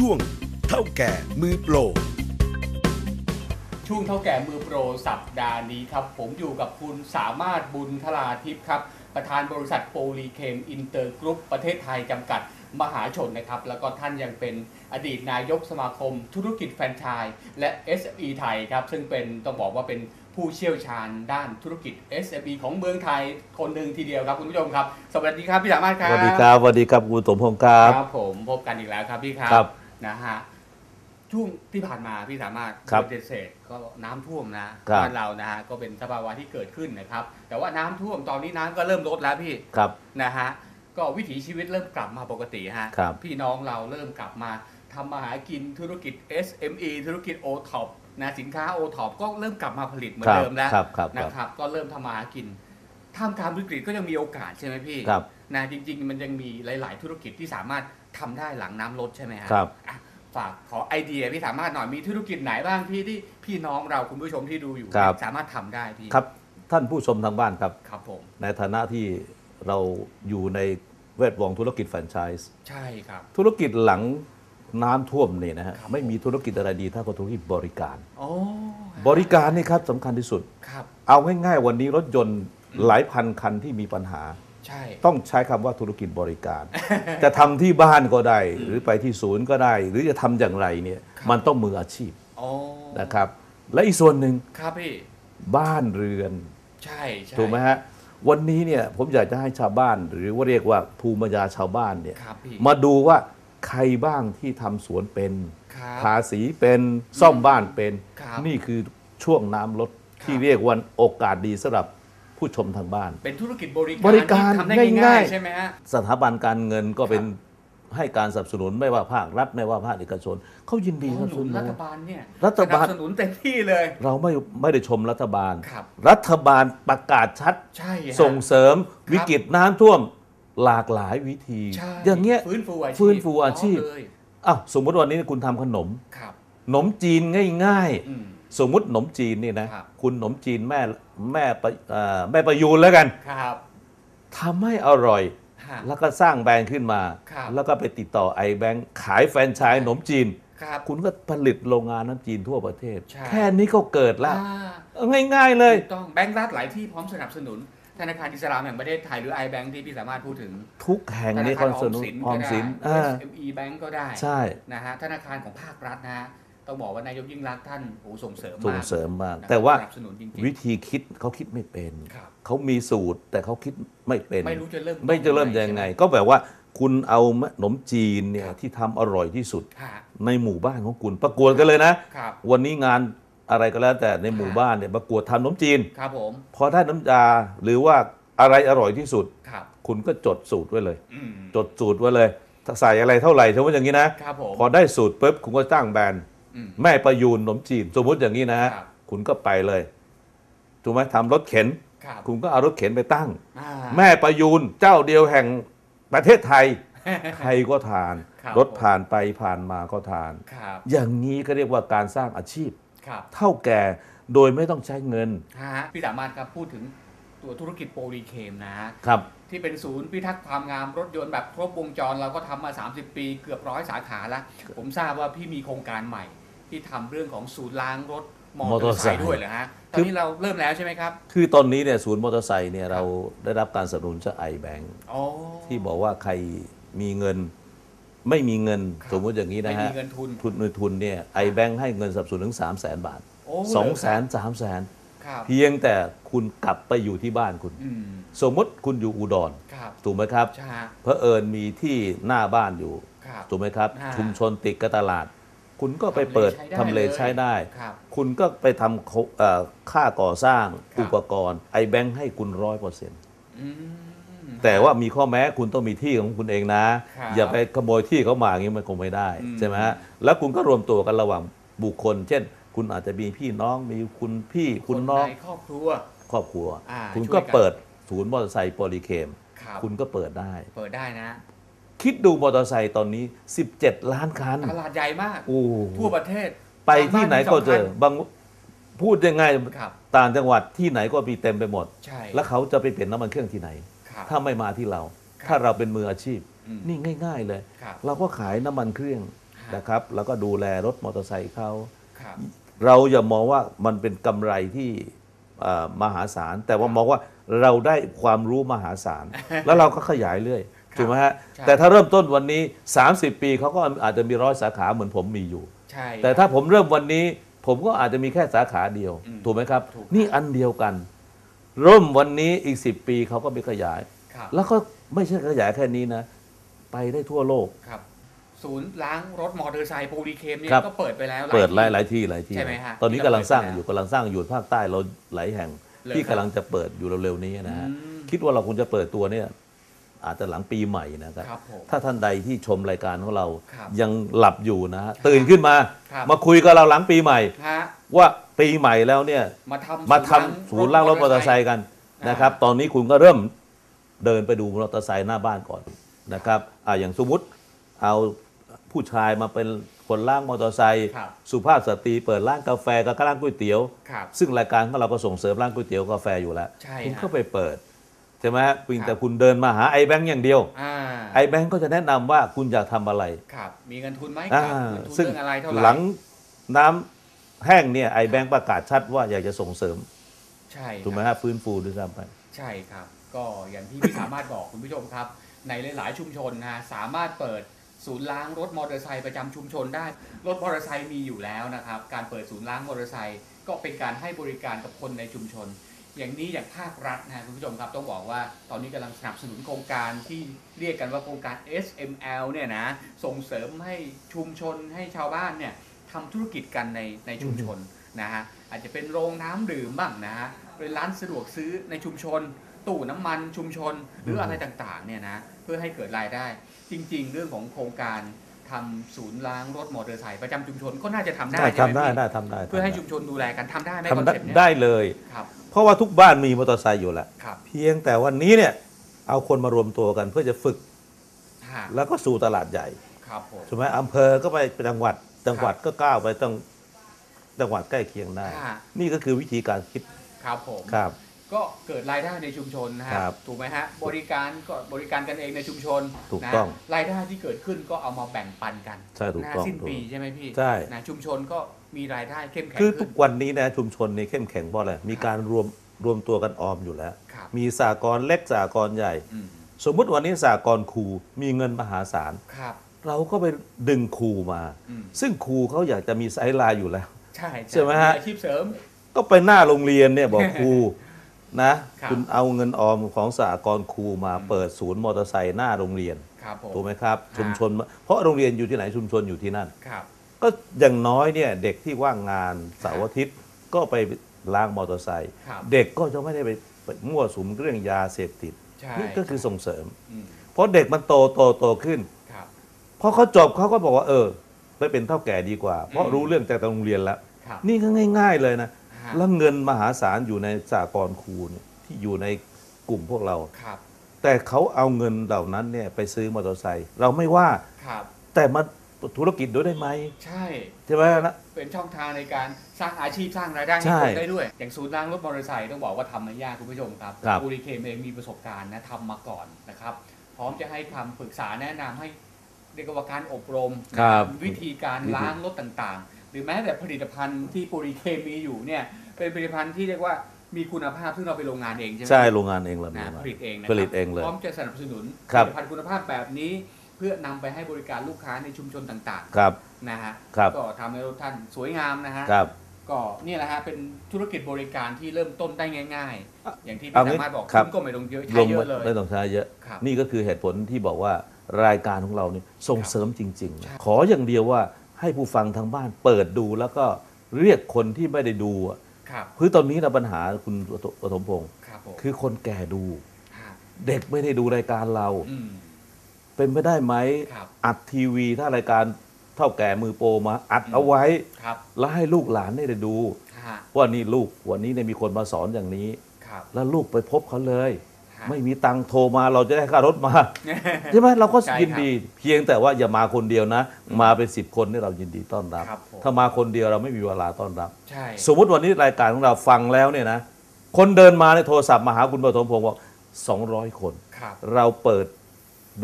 ช่วงเท่าแก่มือโปร ช่วงเท่าแก่มือโปรสัปดาห์นี้ครับ ผมอยู่กับคุณสามารถบุญทลาทิพย์ครับ ประธานบริษัทโปลีเคมอินเตอร์กรุ๊ปประเทศไทยจำกัดมหาชนนะครับ แล้วก็ท่านยังเป็นอดีตนายกสมาคม ธุรกิจแฟรนไชส์และ SME ไทยครับ ซึ่งเป็นต้องบอกว่าเป็นผู้เชี่ยวชาญด้านธุรกิจ SME ของเมืองไทยคนหนึ่งทีเดียวครับคุณผู้ชมครับ สวัสดีครับพี่สามารถครับ สวัสดีครับ สวัสดีครับคุณสมพงศ์ครับ ครับผมพบกันอีกแล้วครับพี่ครับครับ นะฮะช่วงที่ผ่านมาพี่สามารถครับเดือนเศษก็น้ำท่วมนะครับ บ้านเรานะฮะก็เป็นสภาวะที่เกิดขึ้นนะครับ แต่ว่าน้ำท่วมตอนนี้น้ำก็เริ่มลดแล้วพี่ครับ นะฮะก็วิถีชีวิตเริ่มกลับมาปกติฮะครับ พี่น้องเราเริ่มกลับมาทำมาหากินธุรกิจ SME ธุรกิจ o t o p นะสินค้า o t o p ก็เริ่มกลับมาผลิตเหมือนเดิมแล้ว ครับครับคนะรับครับก็เริ่มทำมาหากินท่ามกลางวิกฤตก็ยังมีโอกาสใช่ไหมพี่ครับ นะจริง ๆ มันยังมีหลาย ๆ ธุรกิจที่สามารถ ทำได้หลังน้ำลดใช่ไหมฮะครับอะฝากขอไอเดียพี่สามารถหน่อยมีธุรกิจไหนบ้างพี่ที่พี่น้องเราคุณผู้ชมที่ดูอยู่ครับสามารถทำได้พี่ครับ ท่านผู้ชมทางบ้านครับครับผมในฐานะที่เราอยู่ในแวดวงธุรกิจแฟรนไชส์ใช่ครับ ธุรกิจหลังน้ำท่วมเนี่ยนะฮะครับไม่มีธุรกิจอะไรดีเท่ากับธุรกิจบริการโอ้บริการนี่ครับสำคัญที่สุดครับเอาง่ายๆ วันนี้รถยนต์หลายพันคันที่มีปัญหา ใช่ ต้องใช้คำว่าธุรกิจบริการ จะทำที่บ้านก็ได้ หรือไปที่ศูนย์ก็ได้ หรือจะทำอย่างไรเนี่ยมันต้องมืออาชีพโอ้นะครับ และอีกส่วนหนึ่งครับพี่ บ้านเรือน ใช่ใช่ถูกไหมฮะ วันนี้เนี่ยผมอยากจะให้ชาวบ้าน หรือว่าเรียกว่าภูมิปัญญาชาวบ้านเนี่ยครับพี่ มาดูว่าใครบ้างที่ทำสวนเป็นครับทาสีเป็นซ่อมบ้านเป็น ครับนี่คือช่วงน้ำลดครับที่เรียกว่าโอกาสดีสำหรับ ผู้ชมทางบ้าน เป็นธุรกิจบริการบริการที่ทำได้ง่ายๆง่ายๆใช่ไหมฮะ สถาบันการเงินก็เป็นครับให้การสนับสนุนไม่ว่าภาครัฐไม่ว่าภาคเอกชนเขายินดีสโอ้นับหสนุนุนนรัฐบาลเนี่ยรัฐบาล สนับสนุนเต็มที่เลย เราไม่ไม่ได้ชมรัฐบาล ครับ รัฐบาลประกาศชัด ใช่ฮะ ส่งเสริมวิกฤตน้ำท่วมหลากหลายวิธี ใช่อย่างเงี้ย ฟื้นฟูอาชีพฟื้นฟูอาชีพเลยอ้าวสมมติวันนี้คุณทำขนม ครับ ขนมจีนง่ายอืมๆ สมมุติขนมจีนนี่นะครับ คุณขนมจีนแม่แม่ประเอ่อแม่ประยูนแล้วกันครับทำให้อร่อย ฮะ แล้วก็สร้างแบรนด์ขึ้นมา ครับ แล้วก็ไปติดต่อไอแบงค์ขายแฟรนไชส์ขนมจีน ครับ คุณก็ผลิตโรงงานน้ำจีนทั่วประเทศ ใช่ แค่นี้ก็เกิดแล้วอ่าเออง่าย ๆเลย ถูกต้องแบงก์รัฐหลายที่พร้อมสนับสนุน ธนาคารอิสลามแห่งประเทศไทยหรือ i Bank ที่พี่สามารถพูดถึงทุกแห่งธนี้นาคคารอนอสอมนุนสินออก็มได้สินอ่า SME Bank ก็ได้ใช่ นะฮะธนาคารของภาครัฐนะฮะ ต้องบอกว่านายกยิ่งรักษณ์ท่านโอ้ส่งเสริมส่งมากเสริมมาก นะครับแต่ว่าสนับสนุนจริงวิธีคิดเขาคิดไม่เป็นๆครับ เขามีสูตรแต่เขาคิดไม่เป็น ไม่รู้จะเริ่มไม่จะเริ่มยังไงก็แบบว่าคุณเอาขนมจีนเนี่ยที่ทำอร่อยที่สุด ฮะ ในหมู่บ้านของคุณประกวดกันเลยนะ ครับ วันนี้งานอะไรก็แล้วแต่ในหมู่บ้านเนี่ยประกวดทำขนมจีน ครับผม พอได้น้ำยาหรือว่าอะไรอร่อยที่สุด ครับ คุณก็จดสูตรไว้เลย อืมจดสูตรไว้เลยถ้าใส่อะไรเท่าไหร่สมมติอย่างนี้นะ ครับผม พอได้สูตรปุ๊บคุณก็จ้างแบรนด์อืม แม่ประยูนขนมจีน สมมติอย่างนี้นะฮะครับคุณก็ไปเลยถูกไหมทำรถเข็นครับคุณก็เอารถเข็นไปตั้งอ่าแม่ประยูนเจ้าเดียวแห่งประเทศไทย ใครก็ทานครับรถผ่านไปผ่านมาก็ทานครับอย่างนี้ก็เรียกว่าการสร้างอาชีพครับเท่าแก่โดยไม่ต้องใช้เงินฮะพี่สามารถครับพูดถึงตัวธุรกิจโปรลีเคมนะฮะครับที่เป็นศูนย์พิทักษ์ความงามรถยนต์แบบครบวงจรเราก็ทำมา 30 ปีเกือบร้อยสาขาแล้ว ผมทราบว่าพี่มีโครงการใหม่ ที่ทำเรื่องของศูนย์ล้างรถมอมอเตเตออร์ร์ไซไซค์ค์ด้วยเหรอฮะ ตอนนี้เราเริ่มแล้วใช่ไหมครับ คือตอนนี้เนี่ยศูนย์มอเตอร์ไซค์เนี่ยเราได้รับการสนับสนุนจากไอแบงอ๋อที่บอกว่าใครมีเงินไม่มีเงินครับสมมุติอย่างนี้ไม่นะมีฮะเงินทุนทุนในทุนเนี่ยไอแบงให้เงินสนับสนุนถึง3 0 0แสนบาทโอ้2 0 0แสเหนรอสามแสนครับเพียงแต่คุณกลับไปอยู่ที่บ้านคุณอืมสมมติคุณอยู่อุดรครับถูกไหมครับใช่ฮะเพอเอิญมีที่หน้าบ้านอยู่ครับถูกไหมครับอ่าชุมชนติดกับตลาด คุณก็ไปเปิดทำเลใช้ได้ ครับคุณก็ไปทำเขาเอ่อค่าก่อสร้างครับ อุปกรณ์ไอแบงให้คุณร้อยเปอร์เซ็นต์อืม แต่ว่ามีข้อแม้คุณต้องมีที่ของคุณเองนะ ครับอย่าไปขโมยที่เขามาอย่างนี้มันคงไม่ได้อืม ใช่ไหมฮะแล้วคุณก็รวมตัวกันระหว่างบุคคล เช่น คุณอาจจะมีพี่น้องมีคุณพี่คุณน้องในครอบครัว ครอบครัว อ่าคุณช่วยก็กัน เปิดศูนย์มอเตอร์ไซค์โปลีเคม ครับคุณก็เปิดได้ เปิดได้นะ คิดดูมอเตอร์ไซค์ตอนนี้ 17 ล้านคัน ตลาดใหญ่มากโอ้ทั่วประเทศไปที่ไหนก็เจอบ้านมีสงคันบางพูดยังไงครับ ต่างจังหวัดที่ไหนก็มีเต็มไปหมด ใช่ แล้วเขาจะไปเปลี่ยนน้ำมันเครื่องที่ไหนครับถ้าไม่มาที่เราครับถ้าเราเป็นมืออาชีพอืมนี่ง่าย ๆเลยครับเราก็ขายน้ำมันเครื่องฮะนะครับ แล้วก็ดูแลรถมอเตอร์ไซค์เขาครับเราอย่ามองว่ามันเป็นกำไรที่เอ่อมหาศาล แต่ว่ามองว่าเราได้ความรู้มหาศาล แล้วเราก็ขยายเรื่อยครับ ถูกไหมฮะใช่ แต่ถ้าเริ่มต้นวันนี้ 30 ปีเขาก็อาจจะมีร้อยสาขาเหมือนผมมีอยู่ ใช่ แต่ถ้าผมเริ่มวันนี้ผมก็อาจจะมีแค่สาขาเดียว อืมถูกไหมครับ ถูก นี่อันเดียวกัน เริ่มวันนี้อีก 10 ปีเขาก็ไปขยาย ครับแล้วก็ไม่ใช่ขยายแค่นี้นะ ไปได้ทั่วโลก ครับ ศูนย์ล้างรถมอเตอร์ไซค์โปรลีเคมเนี่ยครับ ก็เปิดไปแล้วเปิดหลายที่หลายที่หลายที่ ใช่ไหมฮะตอนนี้ที่กำเราลังสร้างเปิดไปอยู่กำลังสร้างอยู่ภาคใต้เราหลายแห่งเลยที่ครักำบลังจะเปิดอยู่เร็วๆนี้นะฮะอืม คิดว่าเราคงจะเปิดตัวเนี่ย อาจจะหลังปีใหม่นะครับครับผมถ้าท่านใดที่ชมรายการของเราครับยังหลับอยู่นะฮะตื่นขึ้นมา ครับ มาคุยกับเราหลังปีใหม่ ฮะว่าปีใหม่แล้วเนี่ย มาทำมาทำศูนย์ล้างรถมอเตอร์ไซค์กันนะครับ ตอนนี้คุณก็เริ่มเดินไปดูมอเตอร์ไซค์หน้าบ้านก่อนนะครับอ่าอย่างสมมติเอาผู้ชายมาเป็นคนล้างมอเตอร์ไซค์ครับ สุภาพสตรีเปิดร้านกาแฟกับร้านก๋วยเตี๋ยว ครับ ซึ่งรายการของเราก็ส่งเสริมร้านก๋วยเตี๋ยวกาแฟอยู่แล้ว ใช่คุณฮะ ก็ไปเปิดใช่ไหมฮะเพียงแต่ครับคุณเดินมาหาไอแบงค์อย่างเดียวอ่าไอแบงค์ก็จะแนะนำว่าคุณอยากทำอะไรครับมีเงินทุนไหมคอ่ารับเงินทุนซึ่งเรื่องอะไรเท่าไหร่หลังน้ำแห้งเนี่ยไอแบงค์ประกาศชัดว่าอยากจะส่งเสริม ใช่ถูกไหมครับฮะฟื้นฟูด้วยซ้ำไปใช่ครับ ก็อย่างที่พี่สามารถบอกคุณผู้ชมครับ ในหลาย ๆ ชุมชนนะสามารถเปิดศูนย์ล้างรถมอเตอร์ไซค์ประจำชุมชนได้ รถมอเตอร์ไซค์มีอยู่แล้วนะครับ การเปิดศูนย์ล้างมอเตอร์ไซค์ก็เป็นการให้บริการกับคนในชุมชน อย่างนี้อย่างภาครัฐนะคุณผู้ชมครับต้องบอกว่าตอนนี้กำลังสนับสนุนโครงการที่เรียกกันว่าโครงการ SML เนี่ยนะส่งเสริมให้ชุมชนให้ชาวบ้านเนี่ยทำธุรกิจกันในในชุมชนนะฮะอาจจะเป็นโรงน้ำดื่มบ้างนะฮะเป็นร้านสะดวกซื้อในชุมชน ตู้น้ำมันชุมชนหรืออะไรต่างๆเนี่ยนะเพื่อให้เกิดรายได้ จริง ๆ เรื่องของโครงการทำศูนย์ล้างรถมอเตอร์ไซค์ประจำชุมชนก็น่าจะทำได้ได้ใช่ไหมทำได้พี่ได้ทำได้ เพื่อให้ทำได้ชุมชนดูแลกันทำได้ไหมคอนทำได้เซ็ปต์เนี้ยได้เลยครับ เพราะว่าทุกบ้านมีมอเตอร์ไซค์อยู่แล้วครับ เพียงแต่วันนี้เนี่ยเอาคนมารวมตัวกันเพื่อจะฝึก ฮะแล้วก็สู่ตลาดใหญ่ครับผม ใช่ไหมอำเภอก็ไปจังหวัดจังหวัดก็ก้าวไปต้องจังหวัดใกล้เคียงได้ฮะนี่ก็คือวิธีการคิดครับผม ครับ ก็เกิดรายได้ในชุมชนนะฮะ ครับถูกไหมฮะ บริการก็บริการกันเองในชุมชนถูกนะต้องรายได้ที่เกิดขึ้นก็เอามาแบ่งปันกันใช่ถูกหน้าต้องสิ้นถูกปีใช่ไหมพี่ใช่ นะชุมชนก็ มีรายได้เข้มแข็งคือขึ้ทุนกวันนี้นะชุมชนนี่เข้มแข็งเพราะอะไรมีการรวมรวมตัวกันออมอยู่แล้วครับมีสากลเล็กสากลใหญ่อืมสมมุติวันนี้สากลครูมีเงินมหาศาลครับเราก็ไปดึงครูมาอืมซึ่งครูเขาอยากจะมีไซด์ไลน์อยู่แล้ว ใช่ใช่ไหมฮะอาชีพเสริม ก็ไปหน้าโรงเรียนเนี่ยบอกครูนะครับคุณเอาเงินออมของสากลครูมาอืมเปิดศูนย์มอเตอร์ไซค์หน้าโรงเรียนครับผมถูกไหมครับ ชุมชน เพราะโรงเรียนอยู่ที่ไหนชุมชนอยู่ที่นั่นครับ ก็อย่างน้อยเนี่ยเด็กที่ว่างงานเสาร์อาทิตย์ก็ไปล้างมอเตอร์ไซค์ครับเด็กก็จะไม่ได้ไปไปมั่วสุมเรื่องยาเสพติดใช่นี่ก็คือส่งเสริมอืมเพราะเด็กมันโตโตโตขึ้นครับพอเขาจบเขาก็บอกว่าเออไปเป็นเท่าแก่ดีกว่า เพราะอืมรู้เรื่องจากโรงเรียนแล้ว ครับนี่ก็ง่าย ๆ เลยนะ ฮะแล้วเงินมหาศาลอยู่ในสากลครูเนี่ยที่อยู่ในกลุ่มพวกเรา ครับแต่เขาเอาเงินเหล่านั้นเนี่ยไปซื้อมอเตอร์ไซค์เราไม่ว่าครับแต่มา ธุรกิจด้วยได้ไหมใช่ใช่ไหมนะ เป็นช่องทางในการสร้างอาชีพสร้างรายได้ให้ใช่คนได้ด้วย อย่างศูนย์ล้างรถมอเตอร์ไซค์ต้องบอกว่าทำไม่ยากคุณผู้ชมครับครับบูริเคมเองมีประสบการณ์นะทำมาก่อนนะครับ พร้อมจะให้คำปรึกษาแนะนำให้เรียกว่าการอบรม ครับ วิธีการล้างรถต่างๆ หรือแม้แต่ผลิตภัณฑ์ที่บูริเคมมีอยู่เนี่ย เป็นผลิตภัณฑ์ที่เรียกว่ามีคุณภาพซึ่งเราไปโรงงานเองใช่ไหมใช่โรงงานเองเรามีนะมา ผลิตเองนะคผรับลิตเองเลยพร้อมจะสนับสนุนผครับ ลิตภัณฑ์คุณภาพแบบนี้ เพื่อนำไปให้บริการลูกค้าในชุมชนต่างครับๆนะฮะครับก็ทำให้รถท่านสวยงามนะฮะครับก็เนี่ยแหละฮะเป็นธุรกิจบริการที่เริ่มต้นได้ง่ายอะๆอย่างที่เอาพี่งี้สามารถบอกครับณก็ไม่ต้องเยอะลใช้งเยอะเลยไม่ต้องใช้เยอะครับนี่ก็คือเหตุผลที่บอกว่ารายการของเราเนี่ยส่งเสริมจริงใช่ๆขออย่างเดียวว่าให้ผู้ฟังทางบ้านเปิดดูแล้วก็เรียกคนที่ไม่ได้ดูอะครับคือตอนนี้เราปัญหาคุณปฐมพงศ์ครับผมคือคนแก่ดูฮะเด็กไม่ได้ดูรายการเราอืม เป็นไปได้ไหมครับอัดทีวีถ้ารายการเท่าแก่มือโปรมา อัดอืมเอาไว้ ครับแล้วให้ลูกหลานได้ดู ฮะว่านี่ลูกวันนี้เนี่ยมีคนมาสอนอย่างนี้ ครับ แล้วลูกไปพบเขาเลย ฮะ ไม่มีตังค์โทรมาเราจะได้ค่ารถมา ใช่ไหมเราก็ใช่ครับยินดี เพียงแต่ว่าอย่ามาคนเดียวนะ มาเป็นสิบคนนี่เรายินดีต้อนรับ ครับผม ถ้ามาคนเดียวเราไม่มีเวลาต้อนรับ ใช่ สมมติวันนี้รายการของเราฟังแล้วเนี่ยนะ คนเดินมาในยโทรศัพท์มาหาคุณปฐมพงศ์บอก200 คน ครับ เราเปิด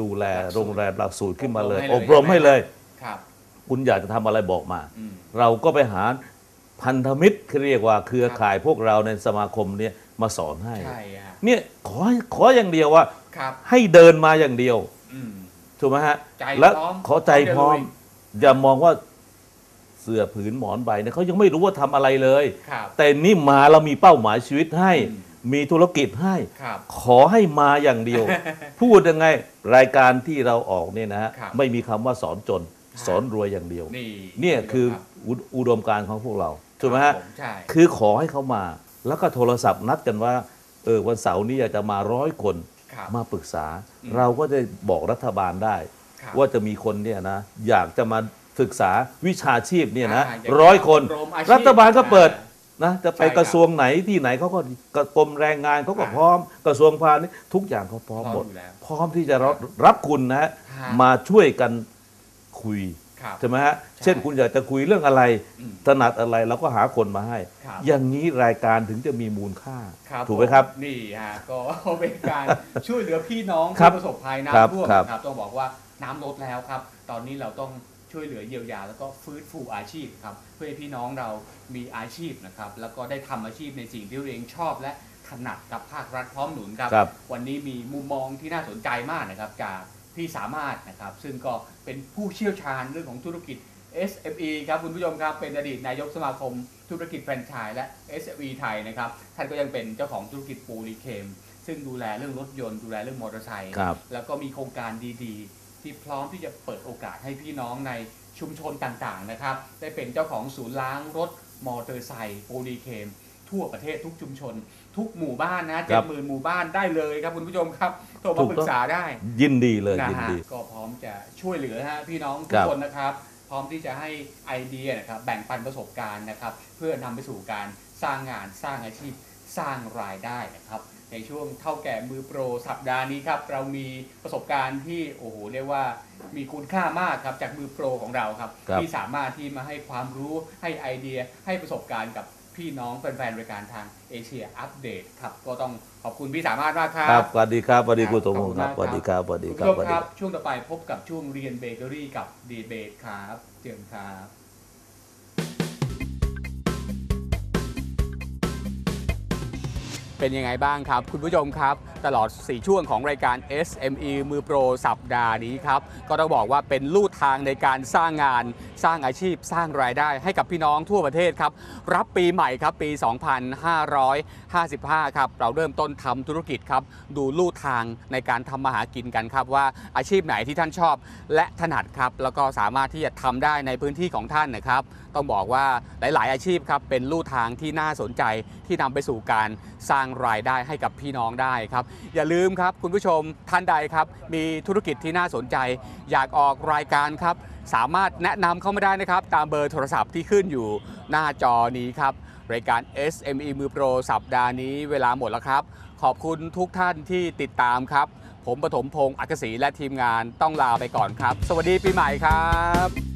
ดูแลหลักสูตรโรงแรมหลักสูตรขึ้นมาเลยออบบรรมมให้ให้เลเลยยครับ คุณอยากจะทำอะไรบอกมา อืม เราก็ไปหาพันธมิตรเรียกว่าเครือข่ายพวกเราในสมาคมเนี่ยมาสอนให้ ใช่ฮะเนี่ยขอขออย่างเดียวว่า ครับให้เดินมาอย่างเดียว อืม ถูกไหมฮะ ใจและพร้อมขอใจพร้อม พร้อมจะลุ อย่ามองว่าเสื้อผืนหมอนใบเนี่ยเขายังไม่รู้ว่าทำอะไรเลย ครับ แต่นี่มาเรามีเป้าหมายชีวิตให้ อืม มีธุรกิจให้ครับ ขอให้มาอย่างเดียว พูดยังไงรายการที่เราออกเนี่ยนะฮะครับไม่มีคำว่าสอนจนครับสอนรวยอย่างเดียว นี่เนี่ยคือรับอุอุดมการณ์ของพวกเราถูกไหมครัฮะบผมใช่ คือขอให้เขามา แล้วก็โทรศัพท์นัดกันว่า เออวันเสาร์นี้อยากจะมาร้อยคนครับ มาปรึกษา อืม เราก็จะบอกรัฐบาลได้ ครับ ว่าจะมีคนเนี่ยนะอยากจะมาศึกษาวิชาชีพเนี่ยนะอ่าอยากจะร้อยคน อบรมอาชีพรัฐบาลก็เปิดอ่ นะจะไปใช่ครับกระทรวงไหนที่ไหนเขาก็กรมแรงงานเขาก็อ่าพร้อม กระทรวงพาณิชย์ทุกอย่างเขาพร้อมพร้อมหมดอยู่แล้วพร้อมที่จะรับรับคุณนะฮะฮะมาช่วยกันคุยครับใช่ไหมฮะใช่เช่นคุณอยากจะคุยเรื่องอะไรอืมถนัดอะไรเราก็หาคนมาให้ครับอย่างนี้รายการถึงจะมีมูลค่าครับถูกไหมครับผนี่ฮะก็เป็นการช่วยเหลือพี่น้องครัผู้บประสบภัยครับน้ำท่วมครับนะครับต้องบอกว่าน้ำลดแล้วครับ ตอนนี้เราต้อง ช่วยเหลือเยียวยา แล้วก็ฟื้นฟูอาชีพครับเพื่อให้พี่น้องเรามีอาชีพนะครับแล้วก็ได้ทำอาชีพในสิ่งที่ตัวเองชอบและถนัดกับภาครัฐพร้อมหนุนครับครับวันนี้มีมุมมองที่น่าสนใจมากนะครับจากพี่สามารถนะครับซึ่งก็เป็นผู้เชี่ยวชาญเรื่องของธุรกิจ SME ครับคุณผู้ชมครับเป็นอดีตนายกสมาคมธุรกิจแฟรนไชส์และ SME ไทยนะครับท่านก็ยังเป็นเจ้าของธุรกิจปูรีเคม ซึ่งดูแลเรื่องรถยนต์ดูแลเรื่องมอเตอร์ไซค์ครับแล้วก็มีโครงการดีๆ ที่พร้อมที่จะเปิดโอกาสให้พี่น้องในชุมชนต่างๆนะครับ ได้เป็นเจ้าของศูนย์ล้างรถมอเตอร์ไซค์ปูรีเคม ทั่วประเทศทุกชุมชน ทุกหมู่บ้านนะคเจ็รัดบหมื่นหมู่บ้านได้เลยครับคุณผู้ชมครับโทรถูมากปรึต้องกษาได้ยินดีเลยนะยินฮะดี ก็พร้อมจะช่วยเหลือฮะพี่น้องทุคกรับ คนนะครับ พร้อมที่จะให้ไอเดียนะครับแบ่งปันประสบการณ์นะครับ เพื่อนำไปสู่การสร้างงานสร้างอาชีพสร้างรายได้นะครับ ในช่วงเท่าแก่มือโปรสัปดาห์นี้ครับเรามีประสบการณ์ที่โอ้โหเรียกว่ามีคุณค่ามากครับจากมือโปรของเราครับครับที่สามารถที่มาให้ความรู้ให้ไอเดียให้ประสบการณ์กับพี่น้องแฟนๆรายการทางเอเชียอัปเดตครับก็ต้องขอบคุณพี่สามารถมากครัครับบสวัสดีครับสวัสดีครับคุณสมพขอบงคุณศ์ครับมากสวัสดีครับสวัสดีคุณครัผู้บชสมวัสคดีรับช่วงต่อไปพบกับช่วงเรียนเบเกอรี่กับดีเบตครับเจิญครับ เป็นยังไงบ้างครับ คุณผู้ชมครับ ตลอด 4 ช่วงของรายการ SME มือโปรสัปดาห์นี้ครับ ก็ต้องบอกว่าเป็นลู่ทางในการสร้างงาน สร้างอาชีพ สร้างรายได้ให้กับพี่น้องทั่วประเทศครับ รับปีใหม่ครับปี 2555 ครับ เราเริ่มต้นทำธุรกิจครับ ดูลู่ทางในการทำมาหากินกันครับ ว่าอาชีพไหนที่ท่านชอบ และถนัดครับ แล้วก็สามารถที่จะทำได้ในพื้นที่ของท่านนะครับต้องบอกว่าหลาย ๆ อาชีพครับเป็นลู่ทางที่น่าสนใจที่นำไปสู่การสร้างรายได้ให้กับพี่น้องได้ครับ อย่าลืมครับคุณผู้ชมท่านใดครับ มีธุรกิจที่น่าสนใจ อยากออกรายการครับ สามารถแนะนำเข้ามาได้นะครับ ตามเบอร์โทรศัพท์ที่ขึ้นอยู่หน้าจอนี้ครับ รายการ SME มือโปรสัปดาห์นี้เวลาหมดแล้วครับ ขอบคุณทุกท่านที่ติดตามครับ ผมปฐมพงศ์อักษีและทีมงานต้องลาไปก่อนครับ สวัสดีปีใหม่ครับ